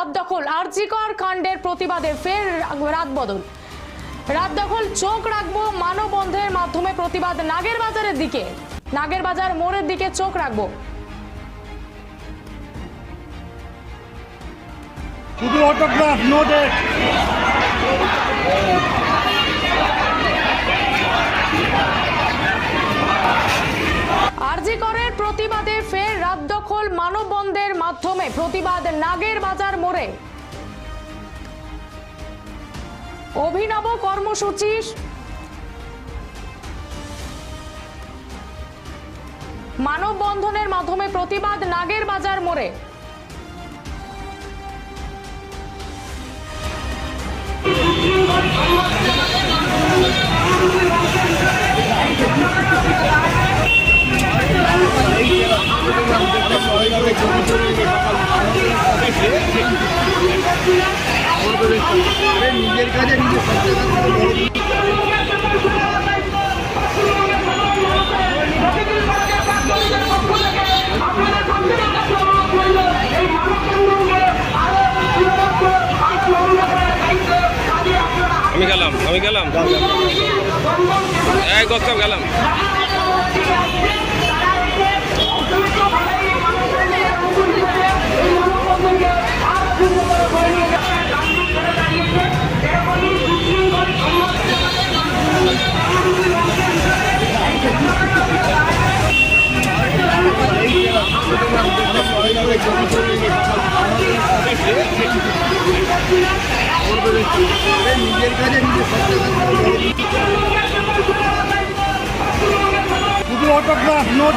রাত দখল, আরজিকর কাণ্ডের প্রতিবাদে ফের রাত বদল। রাত দখল, চোখ রাখব মানববন্ধের মাধ্যমে প্রতিবাদ নাগের বাজারের দিকে। নাগের বাজার মোড়ের দিকে চোখ রাখব। শুধু অটোগ্রাফ নো ফের রাত দখল মানববন্ধের মাধ্যমে প্রতিবাদ নাগের বাজার মোড়ে। অভিনব কর্মসূচি। মানববন্ধনের মাধ্যমে প্রতিবাদ নাগের বাজার মোড়ে। নিজের কাজে নিজে আমি গেলাম আমি গেলাম। এক গেলাম। নিজের কাজে নিজের অটোগ্রাফ নো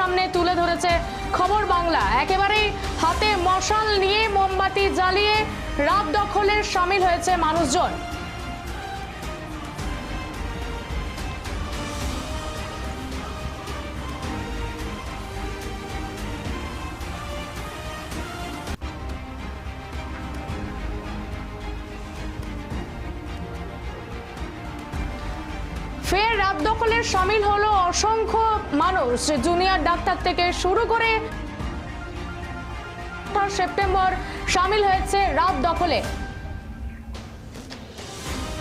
সামনে তুলে ধরেছে খবর বাংলা। একেবারেই হাতে মশাল নিয়ে মোমবাতি জ্বালিয়ে রাত দখলের সামিল হয়েছে মানুষজন। ফের রাত দখলের সামিল হলো অসংখ্য মানুষ। জুনিয়র ডাক্তার থেকে শুরু করে সেপ্টেম্বর সামিল হয়েছে রাত দখলে।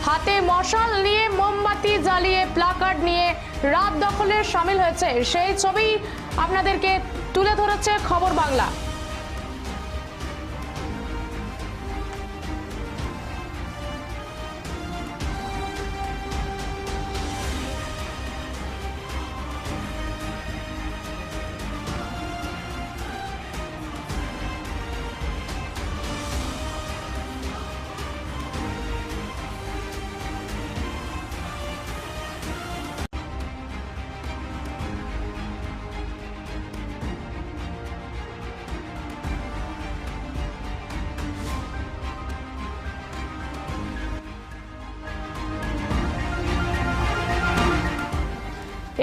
হাতে মশাল নিয়ে মোমবাতি জ্বালিয়ে প্লাকার্ড নিয়ে রাত দখলে সামিল হয়েছে। সেই ছবি আপনাদেরকে তুলে ধরেছে খবর বাংলা।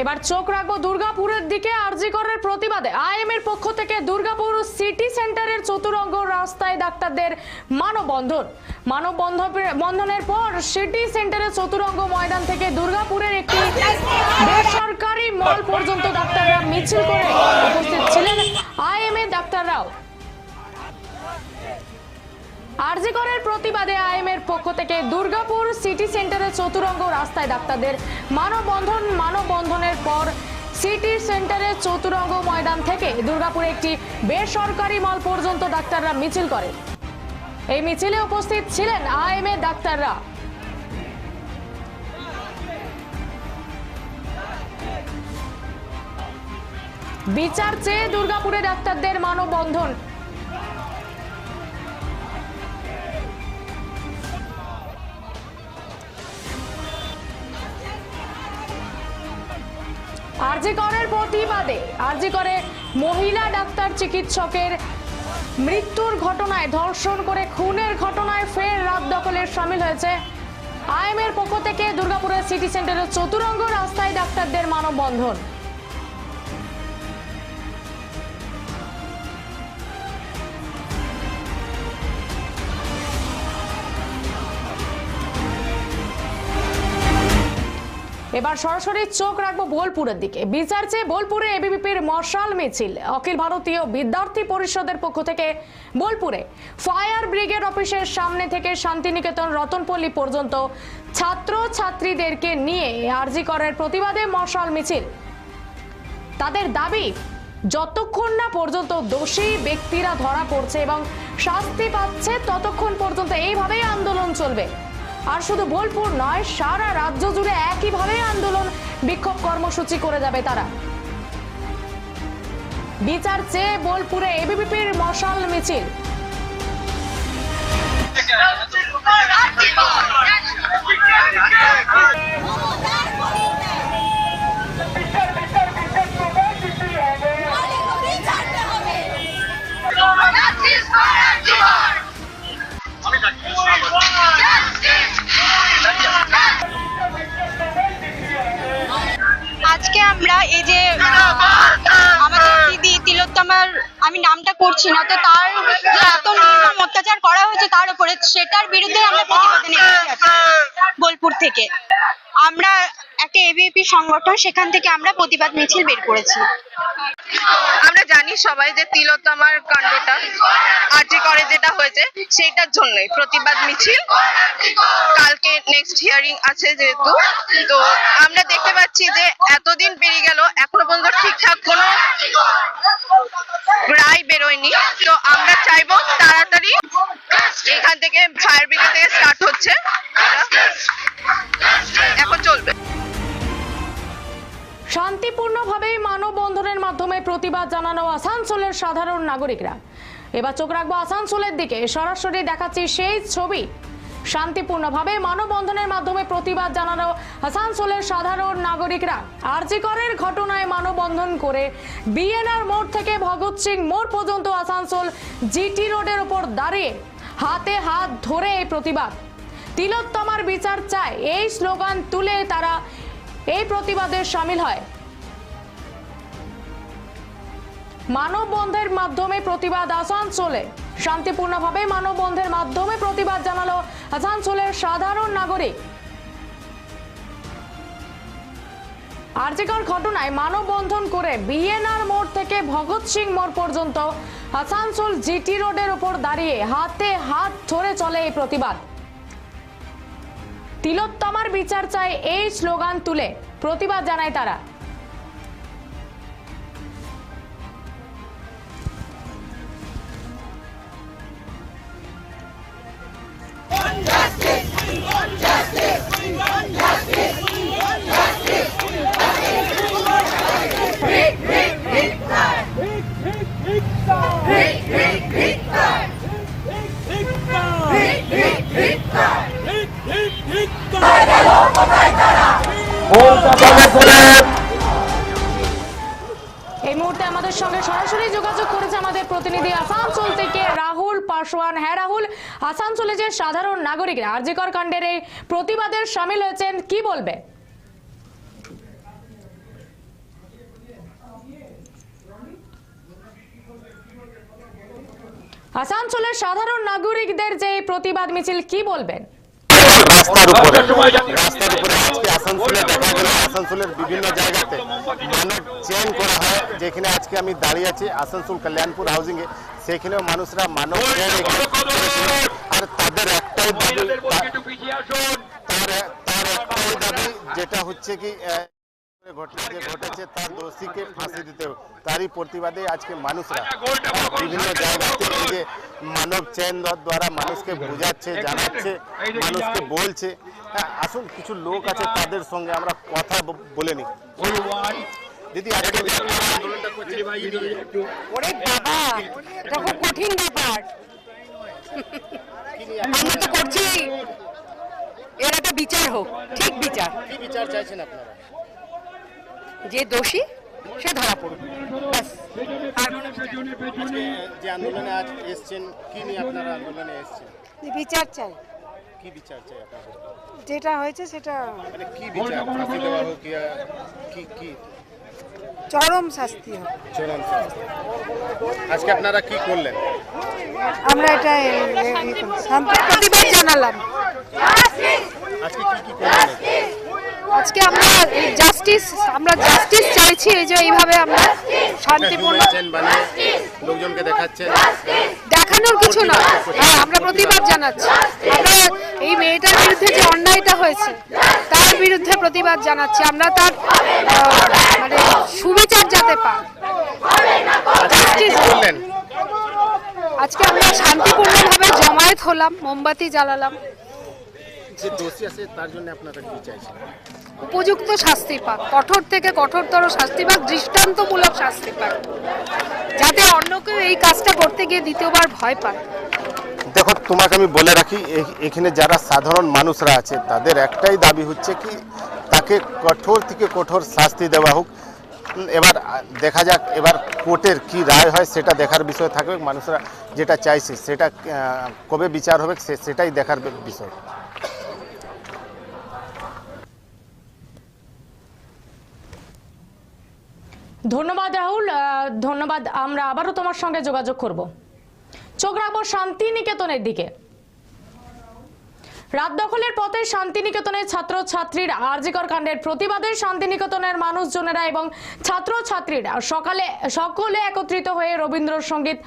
এবার চোখ রাখব দুর্গাপুরের দিকে আরজি আরজিকরের প্রতিবাদে। আইএম এর পক্ষ থেকে দুর্গাপুর সিটি সেন্টারের চতুরঙ্গ রাস্তায় ডাক্তারদের মানববন্ধন। মানববন্ধন বন্ধনের পর সিটি সেন্টারের চতুরঙ্গ ময়দান থেকে দুর্গাপুরের একটি বেসরকারি মল পর্যন্ত ডাক্তাররা মিছিল করে উপস্থিত ছিলেন আইএম এর ডাক্তাররাও। আরজিকরের প্রতিবাদে আইএম এর পক্ষ থেকে দুর্গাপুর সিটি সেন্টারের চতুরঙ্গ রাস্তায় ডাক্তারদের মানববন্ধন, মানববন্ধনের পর সিটি সেন্টারের চতুরঙ্গ ময়দান থেকে দুর্গাপুরে একটি বেসরকারি মল পর্যন্ত ডাক্তাররা মিছিল করে এই মিছিলে উপস্থিত ছিলেন আইএম এর ডাক্তাররা। বিচার চেয়ে দুর্গাপুরে ডাক্তারদের মানববন্ধন আরজি করের প্রতিবাদে, আরজিকরে মহিলা ডাক্তার চিকিৎসকের মৃত্যুর ঘটনায় ধর্ষণ করে খুনের ঘটনায় ফের রাত দখলের সামিল হয়েছে আইএমের পক্ষ থেকে দুর্গাপুরের সিটি সেন্টারের চতুরঙ্গ রাস্তায় ডাক্তারদের মানববন্ধন। এবার সরাসরি চোখ রাখব বোলপুরের দিকে। বিচার চেয়ে বোলপুরে এবিভিপির মশাল মিছিল। অখিল ভারতীয় বিদ্যার্থী পরিষদের পক্ষ থেকে বোলপুরে ফায়ার ব্রিগেড অফিসের সামনে থেকে শান্তিনিকেতন রতনপল্লী পর্যন্ত ছাত্র ছাত্রীদেরকে নিয়ে আরজি করার প্রতিবাদে মশাল মিছিল। তাদের দাবি, যতক্ষণ না পর্যন্ত দোষী ব্যক্তিরা ধরা পড়ছে এবং শাস্তি পাচ্ছে, ততক্ষণ পর্যন্ত এইভাবেই আন্দোলন চলবে। আর শুধু বোলপুর নয়, সারা রাজ্য জুড়ে একইভাবে আন্দোলন, বিক্ষোভ কর্মসূচি করে যাবে তারা। বিচার চেয়ে বোলপুরে এবিপির মশাল মিছিল। সংগঠন, সেখান থেকে আমরা প্রতিবাদ মিছিল বের করেছি। আমরা জানি সবাই যে তিলোত্তমার কাণ্ডটা আরজি করে যেটা হয়েছে সেটার জন্যই প্রতিবাদ মিছিল। কালকে নেক্সট হিয়ারিং আছে যেহেতু, তো আমরা দেখতে পাচ্ছি যে এতদিন পেরিয়ে গেল, এখনও পর্যন্ত ঠিকঠাক কোনো রায় বেরোয়নি। তো আমরা চাইব তাড়াতাড়ি এখান থেকে ফায়ার ব্রিগেড থেকে স্টার্ট হচ্ছে। এখন চলবে। শান্তিপূর্ণভাবে মানববন্ধনের মাধ্যমে প্রতিবাদ জানানো আসানসোলের সাধারণ নাগরিকরা। এবার চোখ রাখব আসানসোলের দিকে। সরাসরি দেখাচ্ছি সেই ছবি। শান্তিপূর্ণভাবে মানববন্ধনের মাধ্যমে প্রতিবাদ জানানো আসানসোলের সাধারণ নাগরিকরা। আরজিকরের ঘটনায় মানববন্ধন করে বিএনআর মোড় থেকে ভগৎ সিং মোড় পর্যন্ত আসানসোল জিটি রোডের উপর দাঁড়িয়ে হাতে হাত ধরে এই প্রতিবাদ। তিলোত্তমার বিচার চায়। এই স্লোগান তুলে তারা এই প্রতিবাদে সামিল হয়। মানববন্ধের মাধ্যমে প্রতিবাদ আসানসোলে। শান্তিপূর্ণভাবে মানববন্ধের মাধ্যমে প্রতিবাদ জানালো আসানসোলের সাধারণ নাগরিক। আর্জিকর ঘটনায় মানববন্ধন করে বিএনআর মোড় থেকে ভগৎ সিং মোড় পর্যন্ত আসানসোল জিটি রোডের উপর দাঁড়িয়ে হাতে হাত ধরে চলে এই প্রতিবাদ। তিলোত্তমার বিচার চায় এই স্লোগান তুলে। প্রতিবাদ জানায় তারা। এই আমাদের সঙ্গে সরাসরি যোগাযোগ করেছে আমাদের প্রতিনিধি আসানসোল থেকে রাহুল পাসওয়ান হ্যাঁ রাহুল, আসানসোলে যে সাধারণ নাগরিকরা আরজিকর কাণ্ডের এই প্রতিবাদের সামিল হয়েছেন আসানসোলের সাধারণ নাগরিকদের যে প্রতিবাদ মিছিল, কি বলবেন? রাস্তার উপরে। রাস্তার উপরে আজকে আসানসোলে দেখা গেল আসানসোলের বিভিন্ন জায়গাতে মানব চেন করা হয় যেখানে আজকে আমি দাঁড়িয়ে আছি আসানসোল কল্যাণপুর হাউজিংয়ে সেখানেও মানুষরা মানব চেন আর তাদের একটাই দাবি তার একটাই দাবি যেটা হচ্ছে কি ঘটনা যে ঘটেছে তার দোষীকে ফাঁসি দিতে তারই প্রতিবাদে আজকে মানুষরা বিভিন্ন জায়গাতে এই যে মানব চেন দ্বারা মানুষকে বোঝাচ্ছে জানাচ্ছে মানুষকে বলছে হ্যাঁ আসুন কিছু লোক আছে তাদের সঙ্গে আমরা কথা বলে নিই দিদি আজকে ওরে বাবা এটা খুব কঠিন ব্যাপার আমরা তো করছি এর একটা বিচার হোক ঠিক বিচার কি বিচার চাইছেন আপনারা যে দোষী সে ধরা ব্যাস। আর যে আন্দোলনে আজ এসছেন কি নিয়ে আপনারা আন্দোলনে এসছেন? বিচার চাই। কি বিচার চাই যেটা হয়েছে সেটা মানে কি বিচার? ফাঁসি দেওয়া হোক কি কি চরম শাস্তি শাস্তি? আজকে আপনারা কি করলেন? আমরা এটা। শান্তি প্রতিবাদ জানালাম। আজকে কি কি করলেন? আজকে আমরা জাস্টিস আমরা জাস্টিস চাইছি এই যে এইভাবে আমরা শান্তিপূর্ণ লোকজনকে দেখাচ্ছেন দেখানোর কিছু না। হ্যাঁ আমরা প্রতিবাদ জানাচ্ছি। আমরা এই মেয়েটার বিরুদ্ধে যে অন্যায়টা হয়েছে তার বিরুদ্ধে প্রতিবাদ জানাচ্ছি। আমরা তার মানে সুবিচার যাতে কি আজকে আমরা শান্তিপূর্ণভাবে জমায়েত হলাম মোমবাতি জ্বালালাম। যে দোষী আছে তার জন্য আপনারা কি চাইছেন? উপযুক্ত শাস্তি পাক কঠোর থেকে কঠোরতর শাস্তি পাক দৃষ্টান্তমূলক শাস্তি পাক যাতে অন্য কেউ এই কাজটা করতে গিয়ে দ্বিতীয়বার ভয় পায়। দেখো তোমাকে আমি বলে রাখি এখানে যারা সাধারণ মানুষরা আছে তাদের একটাই দাবি হচ্ছে কি তাকে কঠোর থেকে কঠোর শাস্তি দেওয়া হোক। এবার দেখা যাক এবার কোর্টের কি রায় হয় সেটা দেখার বিষয় থাকবে। মানুষরা যেটা চাইছে সেটা কবে বিচার হবে সে- সেটাই দেখার বিষয়। ধন্যবাদ রাহুল ধন্যবাদ, আমরা আবারও তোমার সঙ্গে যোগাযোগ করব। চোখ রাখব শান্তিনিকেতনের দিকে। রাত দখলের পথে শান্তিনিকেতনের ছাত্র ছাত্রীরা আরজিকর কাণ্ডের প্রতিবাদে শান্তিনিকেতনের মানুষজনেরা এবং ছাত্র ছাত্রীরা সকালে, সকলে একত্রিত হয়ে রবীন্দ্রসঙ্গীত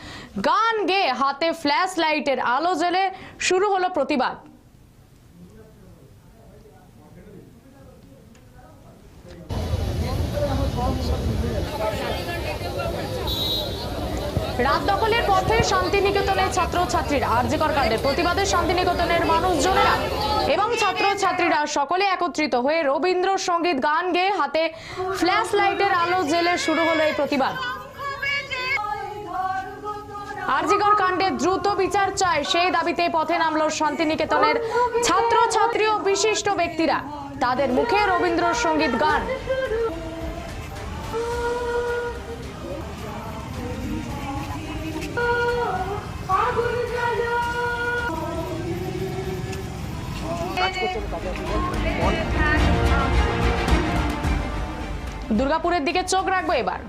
গান গেয়ে হাতে ফ্ল্যাশ লাইটের আলো জ্বেলে শুরু হলো প্রতিবাদ। রাত দখলের পথে শান্তিনিকেতনের ছাত্রছাত্রীরা আরজিকর কাণ্ডের প্রতিবাদে শান্তিনিকেতনের মানুষজনেরা এবং ছাত্রছাত্রীরা সকলে একত্রিত হয়ে রবীন্দ্রসঙ্গীত গান গেয়ে হাতে ফ্ল্যাশ লাইটের আলো জেলে শুরু হলো এই প্রতিবাদ। আরজিকর কাণ্ডে দ্রুত বিচার চায় সেই দাবিতে পথে নামলো শান্তিনিকেতনের ছাত্রছাত্রী ও বিশিষ্ট ব্যক্তিরা। তাদের মুখে রবীন্দ্রসঙ্গীত গান। দুর্গাপুরের দিকে চোখ রাখব এবার।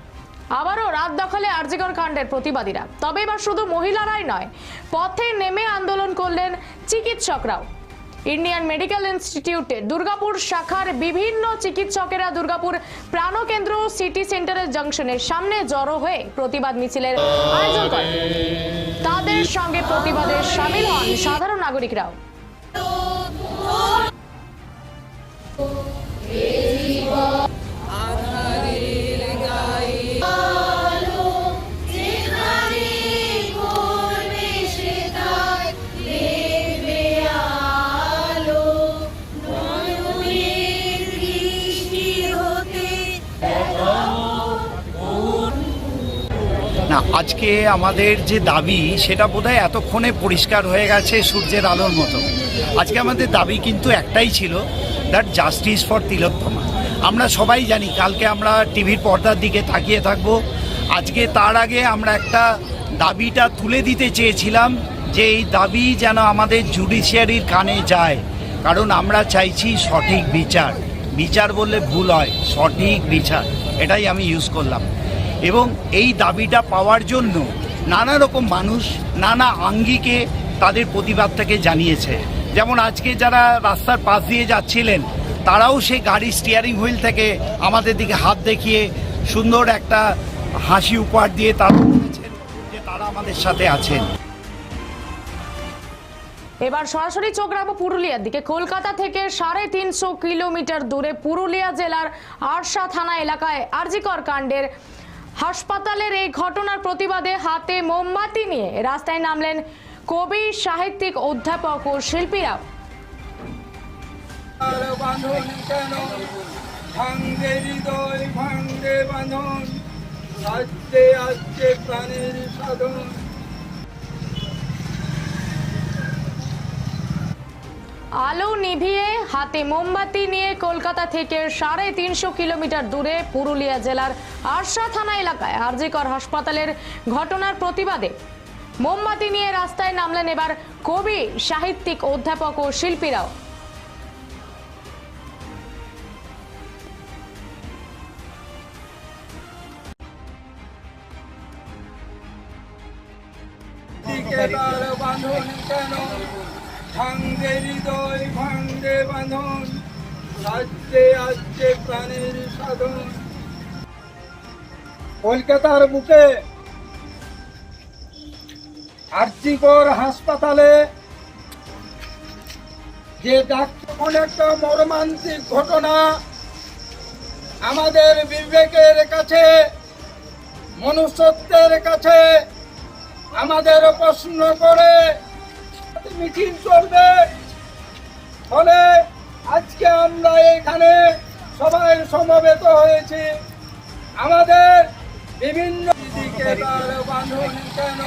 আবারও রাত দখলে আরজিকর কাণ্ডের প্রতিবাদীরা। তবে এবার শুধু মহিলারাই নয়, পথে নেমে আন্দোলন করলেন চিকিৎসকরাও। ইন্ডিয়ান মেডিকেল ইনস্টিটিউটে দুর্গাপুর শাখার বিভিন্ন চিকিৎসকেরা দুর্গাপুর প্রাণকেন্দ্র সিটি সেন্টারের জংশনের সামনে জড়ো হয়ে প্রতিবাদ মিছিলের আয়োজন করেন। তাদের সঙ্গে প্রতিবাদে সামিল হন সাধারণ নাগরিকরাও। আজকে আমাদের যে দাবি, সেটা বোধহয় এতক্ষণে পরিষ্কার হয়ে গেছে সূর্যের আলোর মতো। আজকে আমাদের দাবি কিন্তু একটাই ছিল দ্যাট জাস্টিস ফর তিলোত্তমা আমরা সবাই জানি, কালকে আমরা টিভির পর্দার দিকে তাকিয়ে থাকব। আজকে তার আগে আমরা একটা দাবিটা তুলে দিতে চেয়েছিলাম, যে এই দাবি যেন আমাদের জুডিশিয়ারির কানে যায়। কারণ আমরা চাইছি সঠিক বিচার। বিচার বললে ভুল হয়, সঠিক বিচার। এটাই আমি ইউজ করলাম। এবং এই দাবিটা পাওয়ার জন্য নানা রকম মানুষ, নানা আঙ্গিকে তাদের প্রতিবাদটাকে জানিয়েছে। যেমন আজকে যারা রাস্তার পাশ দিয়ে যাচ্ছিলেন, তারাও সেই গাড়ির স্টিয়ারিং হুইল থেকে আমাদের দিকে হাত দেখিয়ে সুন্দর একটা হাসি উপহার দিয়ে তারা বলেছেন যে তারা আমাদের সাথে আছেন। এবার সরাসরি চোখ রাখব পুরুলিয়ার দিকে। কলকাতা থেকে সাড়ে তিনশো কিলোমিটার দূরে পুরুলিয়া জেলার আরশা থানা এলাকায় আরজিকর কাণ্ডের হাসপাতালের এই ঘটনার প্রতিবাদে হাতে মোমবাতি নিয়ে রাস্তায় নামলেন কবি, সাহিত্যিক, অধ্যাপক ও শিল্পীরা সাধন। আলো নিভিয়ে হাতে মোমবাতি নিয়ে কলকাতা থেকে সাড়ে তিনশো কিলোমিটার দূরে পুরুলিয়া জেলার আরশা থানা এলাকায় আরজিকর হাসপাতালের ঘটনার প্রতিবাদে মোমবাতি নিয়ে রাস্তায় নামলেন এবার কবি, সাহিত্যিক অধ্যাপক ও শিল্পীরাও। কেন? ভাঙ্গে হৃদয় ভাঙ্গে বাঁধন, রাজ্যে আসছে প্রাণের সাধন। কলকাতার বুকে আর্যিকর হাসপাতালে যে ডাক্তার একটা মর্মান্তিক ঘটনা আমাদের বিবেকের কাছে, মনুষ্যত্বের কাছে আমাদের প্রশ্ন করে মিছিল চলবে। ফলে আজকে আমরা এখানে সবাই সমবেত হয়েছি। আমাদের বিভিন্ন বাঁধন কেন?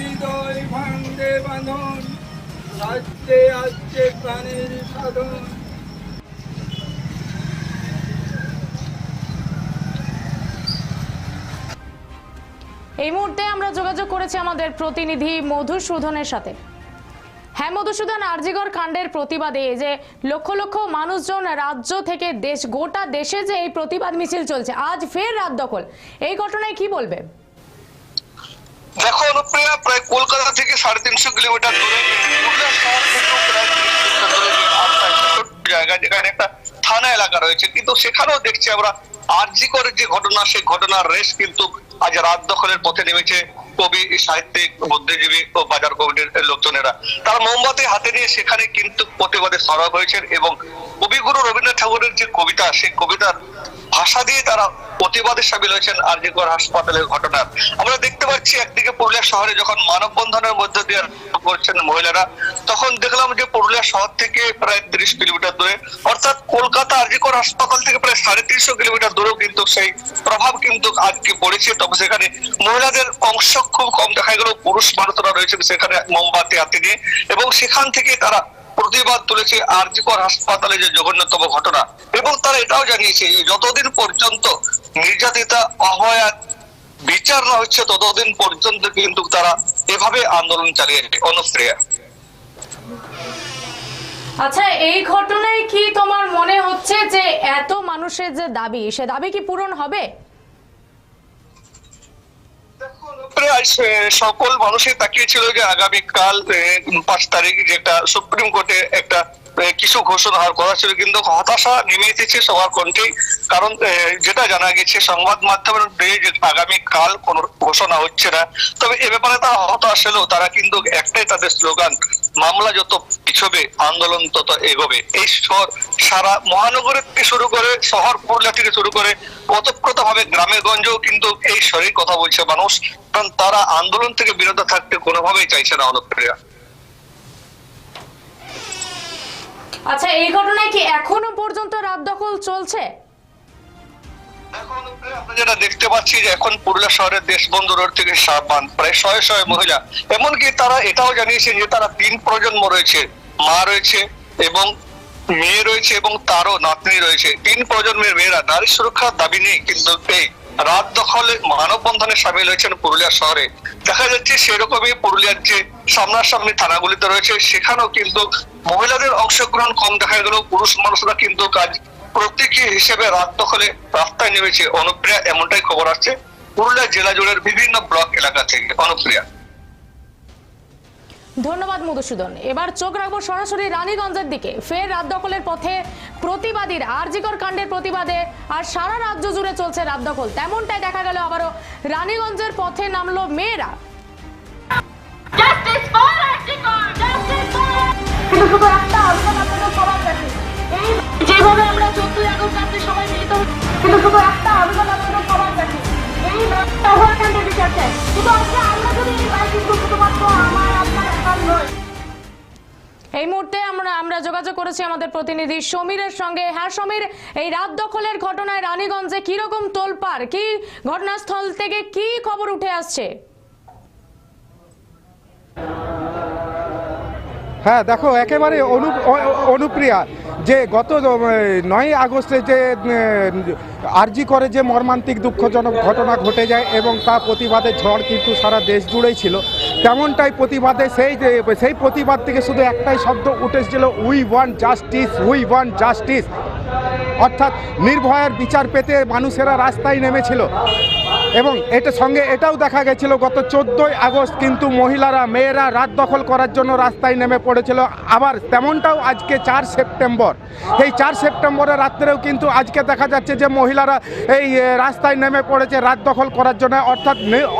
হৃদয় ভাঙ্গে বাঁধন। আজকে আজকে প্রাণের সাধন। এই মুহূর্তে আমরা যোগাযোগ করেছি আমাদের প্রতিনিধি মধুসূদনের সাথে। হ্যাঁ মধুসূদন আরজিগর কাণ্ডের প্রতিবাদে যে লক্ষ লক্ষ মানুষজন রাজ্য থেকে দেশ গোটা দেশে যে এই প্রতিবাদ মিছিল চলছে আজ ফের রাত দখল। এই ঘটনায় কি বলবে? দেখো অনুপ্রিয়া প্রায় কলকাতা থেকে সাড়ে তিনশো কিলোমিটার দূরে শহর থেকে প্রায় 30 কিলোমিটার দূরে যে রাস্তা, ছোট্ট জায়গা যেখানে একটা থানা এলাকা রয়েছে। কিন্তু সেখানেও দেখছি আমরা আরজি করে যে ঘটনা সেই ঘটনার রেশ কিন্তু আজ রাত দখলের পথে নেমেছে কবি, সাহিত্যিক, বুদ্ধিজীবী ও বাজার কমিটির লোকজনেরা। তারা মোমবাতি হাতে নিয়ে সেখানে কিন্তু প্রতিবাদে সরব হয়েছেন এবং কবিগুরু রবীন্দ্রনাথ ঠাকুরের যে কবিতা, সেই কবিতার ভাষা দিয়ে তারা প্রতিবাদে সামিল হয়েছেন আরজিকর হাসপাতালের ঘটনার আমরা দেখতে পাচ্ছি, একদিকে পুরুলিয়া শহরে যখন মানববন্ধনের মধ্যে দিয়ে করছেন মহিলারা, তখন দেখলাম যে পুরুলিয়া শহর থেকে প্রায় তিরিশ কিলোমিটার দূরে, অর্থাৎ কলকাতা আরজিকর হাসপাতাল থেকে প্রায় সাড়ে তিনশো কিলোমিটার দূরেও কিন্তু সেই প্রভাব কিন্তু আজকে পড়েছে। তবে সেখানে মহিলাদের অংশ খুব কম দেখা গেল পুরুষ মানুষরা রয়েছেন, সেখানে মোমবাতি হাতে নিয়ে, এবং সেখান থেকে তারা প্রতিবাদ তুলেছে আরজিকর হাসপাতালে যে জঘন্যতম ঘটনা, এবং তারা এটাও জানিয়েছে, যতদিন পর্যন্ত নির্যাতিতা অভয়া বিচার না হচ্ছে, ততদিন পর্যন্ত কিন্তু তারা এভাবে আন্দোলন চালিয়ে অনুপ্রিয়া। আচ্ছা এই ঘটনায় কি তোমার মনে হচ্ছে যে এত মানুষের যে দাবি, সে দাবি কি পূরণ হবে? প্রায় সকল মানুষই তাকিয়েছিল যে আগামীকাল পাঁচ তারিখ যেটা সুপ্রিম কোর্টে একটা কিছু ঘোষণা কথা ছিল, কিন্তু হতাশা নেমে এসেছে সবার কণ্ঠেই কারণ যেটা জানা গেছে, সংবাদ মাধ্যমের দিয়ে যে আগামীকাল কোনো ঘোষণা হচ্ছে না। তবে এ ব্যাপারে তারা হতাশ হলেও তারা কিন্তু একটাই তাদের স্লোগান, মামলা যত পিছবে, আন্দোলন তত এগোবে। এই শহর সারা মহানগরের থেকে শুরু করে শহর পুরুলিয়া থেকে শুরু করে ওতপ্রোত ভাবে গ্রামে গঞ্জেও কিন্তু এই শরীর কথা বলছে মানুষ। কারণ তারা আন্দোলন থেকে বিরত থাকতে কোনোভাবেই চাইছে না অনুপ্রিয়া আচ্ছা এই ঘটনায় কি এখনও পর্যন্ত রাত দখল চলছে? যেটা দেখতে পাচ্ছি যে এখন পুরুলিয়া শহরের দেশবন্ধু রোড থেকে সাবান প্রায় শয়ে শয়ে মহিলা। এমনকি তারা এটাও যে তারা তিন প্রজন্ম রয়েছে, মা রয়েছে এবং মেয়ে রয়েছে এবং তারও নাতনি রয়েছে। তিন প্রজন্মের মেয়েরা, নারী সুরক্ষার দাবি নিয়ে কিন্তু এই রাত দখলে মানববন্ধনে সামিল হয়েছেন পুরুলিয়া শহরে। দেখা যাচ্ছে সেরকমই পুরুলিয়ার যে সামনাসামনি থানাগুলিতে রয়েছে, সেখানেও কিন্তু মহিলাদের অংশগ্রহণ কম দেখা গেলেও পুরুষ মানুষরা কিন্তু কাজ প্রতীকী হিসেবে রাত দখলে রাস্তায় নেমেছে। অনুপ্রিয়া এমনটাই খবর আসছে পুরুলিয়া জেলা জুড়ের বিভিন্ন ব্লক এলাকা থেকে। অনুপ্রিয়া। ধন্যবাদ মধুসূদন। এবার চোখ রাখব সরাসরি রানীগঞ্জের দিকে। ফের রাত দখলের পথে প্রতিবাদীর আরজিকর কাণ্ডের প্রতিবাদে আর সারা রাজ্য জুড়ে চলছে রাত দখল। তেমনটাই দেখা গেল আবারও রানীগঞ্জের পথে নামলো মেয়েরা। শুধু একটা আবেদন আমাদের সবার কাছে। এই অভয়াকাণ্ডের বিচার চাই শুধু আজকে আমরা যদি এই কিন্তু শুধুমাত্র আমার আপনার একার নয় এই মুহূর্তে আমরা আমরা যোগাযোগ করেছি আমাদের প্রতিনিধি সমীরের সঙ্গে। হ্যাঁ সমীর এই রাত দখলের ঘটনায় রানীগঞ্জে কীরকম তোলপাড়? কি ঘটনাস্থল থেকে কি খবর উঠে আসছে? হ্যাঁ দেখো একেবারে অনুপ্রিয়া। যে গত নয় আগস্টে যে আরজি করে যে মর্মান্তিক দুঃখজনক ঘটনা ঘটে যায় এবং তা প্রতিবাদে ঝড় কিন্তু সারা দেশ জুড়েই ছিল, তেমনটাই প্রতিবাদে সেই সেই প্রতিবাদ থেকে শুধু একটাই শব্দ উঠেছিল we want justice we want justice অর্থাৎ নির্ভয়ের বিচার পেতে মানুষেরা রাস্তায় নেমেছিল। এবং এটা সঙ্গে এটাও দেখা গেছিল গত চোদ্দোই আগস্ট, কিন্তু মহিলারা, মেয়েরা রাত দখল করার জন্য রাস্তায় নেমে পড়েছিল। আবার তেমনটাও আজকে চার সেপ্টেম্বর। এই চার সেপ্টেম্বরের রাত্রেও কিন্তু আজকে দেখা যাচ্ছে যে মহিলারা এই রাস্তায় নেমে পড়েছে রাত দখল করার জন্য। অর্থাৎ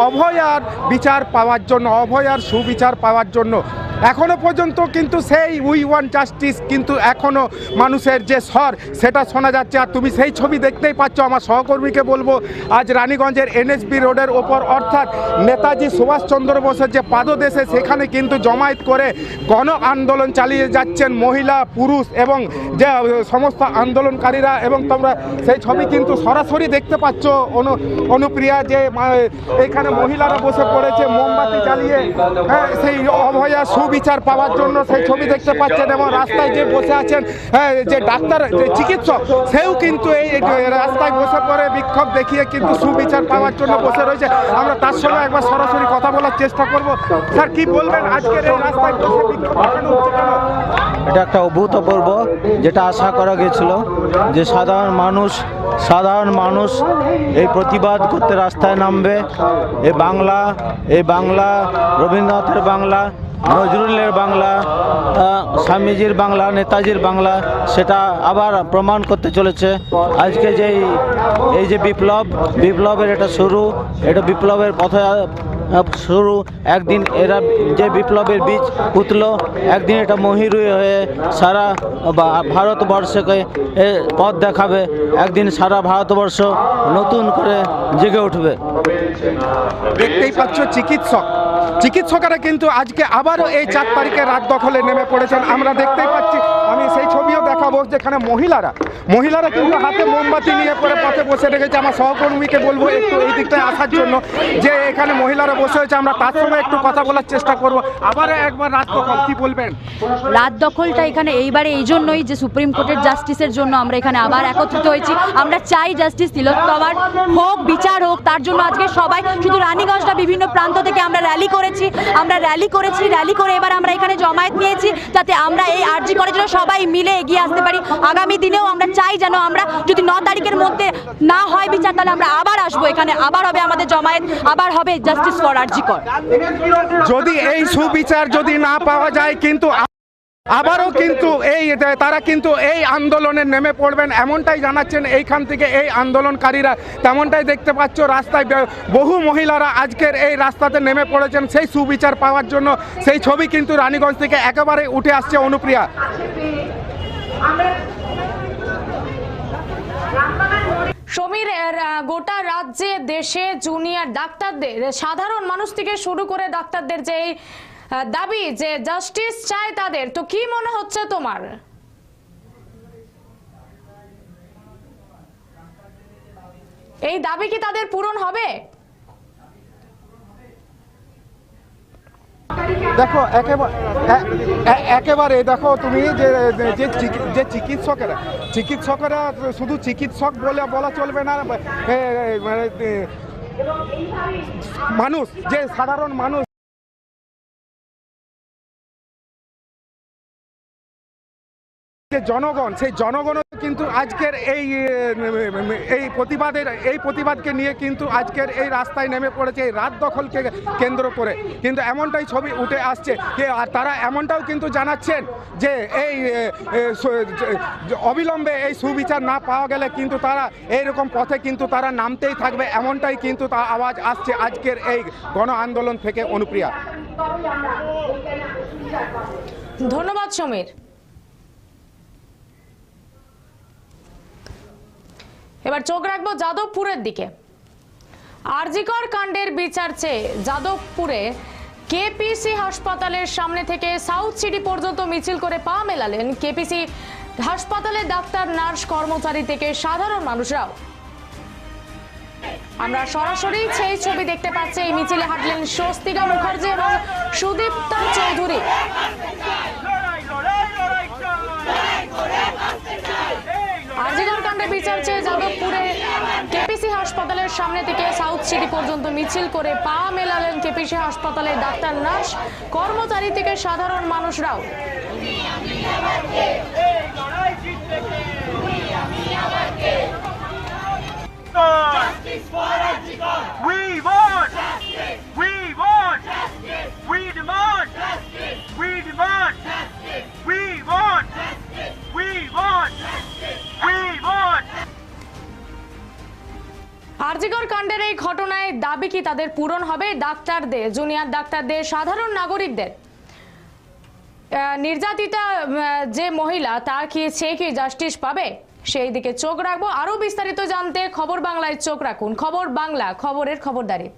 অভয়ার বিচার পাওয়ার জন্য, অভয়ার সুবিচার পাওয়ার জন্য এখনও পর্যন্ত কিন্তু সেই উই ওয়ান জাস্টিস কিন্তু এখনও মানুষের যে স্বর সেটা শোনা যাচ্ছে। আর তুমি সেই ছবি দেখতেই পাচ্ছ আমার সহকর্মীকে বলব আজ রানীগঞ্জের এনএসবি রোডের ওপর অর্থাৎ নেতাজি সুভাষচন্দ্র বোসের যে পাদদেশে সেখানে কিন্তু জমায়েত করে গণ আন্দোলন চালিয়ে যাচ্ছেন মহিলা পুরুষ এবং যে সমস্ত আন্দোলনকারীরা। এবং তোমরা সেই ছবি কিন্তু সরাসরি দেখতে পাচ্ছ। অনু অনুপ্রিয়া যে এখানে মহিলারা বসে পড়েছে মোমবাতি জ্বালিয়ে হ্যাঁ, সেই অভয়া সুবিচার পাওয়ার জন্য সেই ছবি দেখতে পাচ্ছেন এবং রাস্তায় যে বসে আছেন হ্যাঁ, যে ডাক্তার যে চিকিৎসক সেও কিন্তু এই রাস্তায় বসে পড়ে বিক্ষোভ দেখিয়ে কিন্তু সুবিচার পাওয়ার জন্য বসে রয়েছে। আমরা তার সঙ্গে একবার সরাসরি কথা বলার চেষ্টা করব। স্যার কি বলবেন আজকের এই রাস্তায় বসে বিক্ষোভ এটা একটা অভূতপূর্ব যেটা আশা করা গেছিল যে সাধারণ মানুষ সাধারণ মানুষ এই প্রতিবাদ করতে রাস্তায় নামবে। এ বাংলা এই বাংলা রবীন্দ্রনাথের বাংলা নজরুলের বাংলা স্বামীজির বাংলা, নেতাজির বাংলা, সেটা আবার প্রমাণ করতে চলেছে। আজকে যেই এই যে বিপ্লব, বিপ্লবের এটা শুরু, এটা বিপ্লবের পথে শুরু। একদিন এরা যে বিপ্লবের বীজ পুতলো, একদিন এটা মহিরুই হয়ে সারা ভারতবর্ষকে, এ, পথ দেখাবে। একদিন সারা ভারতবর্ষ নতুন করে জেগে উঠবে। দেখতেই পাচ্ছ চিকিৎসক। চিকিৎসকেরা কিন্তু আজকে আবারও এই তারিখে রাত দখলে নেমে পড়েছেন। আমরা দেখতেই পাচ্ছি, আমি সেই ছবিও দেখাবো যেখানে মহিলারা মহিলারা কিন্তু হাতে মোমবাতি নিয়ে পরে পথে বসে রেখেছে। আমার সহকর্মীকে বলব একটু এই দিকটায় আসার জন্য যে এখানে মহিলারা বসে হয়েছে আমরা তার সঙ্গে একটু কথা বলার চেষ্টা করব। আবার একবার রাত দখল, কি বলবেন? রাত দখলটা এখানে এইবারে এই জন্যই যে সুপ্রিম কোর্টের জাস্টিসের জন্য আমরা এখানে আবার একত্রিত হয়েছি। আমরা চাই জাস্টিস তিলোত্তমার হোক, বিচার হোক, তার জন্য আজকে সবাই, শুধু রানীগঞ্জটা বিভিন্ন প্রান্ত থেকে আমরা র্যালি করেছি, আমরা র্যালি করেছি র্যালি করে এবার আমরা এখানে জমায়েত নিয়েছি যাতে আমরা এই আর্জি করার জন্য সবাই মিলে এগিয়ে আসতে পারি। আগামী দিনেও আমরা চাই যেন আমরা যদি ন তারিখের মধ্যে না হয় বিচার, তাহলে আমরা আবার আসব এখানে, আবার হবে আমাদের জমায়েত, আবার হবে জাস্টিস ফর আরজি কর যদি এই সুবিচার যদি না পাওয়া যায়, কিন্তু আবারও কিন্তু এই তারা কিন্তু এই আন্দোলনে নেমে পড়বেন এমনটাই জানাচ্ছেন এইখান থেকে এই আন্দোলনকারীরা। তেমনটাই দেখতে পাচ্ছ রাস্তায় বহু মহিলারা আজকের এই রাস্তাতে নেমে পড়েছেন সেই সুবিচার পাওয়ার জন্য। সেই ছবি কিন্তু রানীগঞ্জ থেকে একেবারে উঠে আসছে অনুপ্রিয়া। সমীর গোটা রাজ্যে দেশে জুনিয়র ডাক্তারদের সাধারণ মানুষ থেকে শুরু করে ডাক্তারদের যে এই, দাবি যে জাস্টিস চায় তাদের। তো কি মনে হচ্ছে তোমার? এই দাবি কি তাদের পূরণ হবে? দেখো একেবারে দেখো তুমি যে যে চিকি- যে চিকিৎসকেরা চিকিৎসকেরা শুধু চিকিৎসক বলে বলা চলবে না মানে, মানুষ যে সাধারণ মানুষ যে জনগণ, সেই জনগণও কিন্তু আজকের এই এই প্রতিবাদের, এই প্রতিবাদকে নিয়ে কিন্তু আজকের এই রাস্তায় নেমে পড়েছে, এই রাত দখলকে কেন্দ্র করে। কিন্তু এমনটাই ছবি উঠে আসছে যে, আর তারা এমনটাও কিন্তু জানাচ্ছেন যে, এই অবিলম্বে এই সুবিচার না পাওয়া গেলে কিন্তু তারা এইরকম পথে কিন্তু তারা নামতেই থাকবে, এমনটাই কিন্তু তা আওয়াজ আসছে আজকের এই গণ আন্দোলন থেকে অনুপ্রিয়া। ধন্যবাদ সমীর। এবার চোখ রাখব যাদবপুরের দিকে। আরজিকর কাণ্ডের বিচার চেয়ে যাদবপুরে কেপিসি হাসপাতালের সামনে থেকে সাউথ সিটি পর্যন্ত মিছিল করে পা মেলালেন কেপিসি হাসপাতালে ডাক্তার, নার্স, কর্মচারী থেকে সাধারণ মানুষরাও। আমরা সরাসরি সেই ছবি দেখতে পাচ্ছি, এই মিছিলে হাঁটলেন স্বস্তিকা মুখার্জি এবং সুদীপ্তা চৌধুরী। আরজিকর কাণ্ডে বিচার চেয়ে যাদবপুরে কেপিসি হাসপাতালের সামনে থেকে সাউথ সিটি পর্যন্ত মিছিল করে পা মেলালেন কেপিসি হাসপাতালের ডাক্তার নার্স, কর্মচারী থেকে সাধারণ মানুষরাও। We আরজিকর কাণ্ডের এই ঘটনায় দাবি কি তাদের পূরণ হবে? ডাক্তারদের, জুনিয়র ডাক্তারদের, সাধারণ নাগরিকদের? নির্যাতিতা যে মহিলা তা কি সে কি জাস্টিস পাবে? সেই দিকে চোখ রাখব। আরও বিস্তারিত জানতে খবর বাংলায় চোখ রাখুন। খবর বাংলা, খবরের খবরদারি।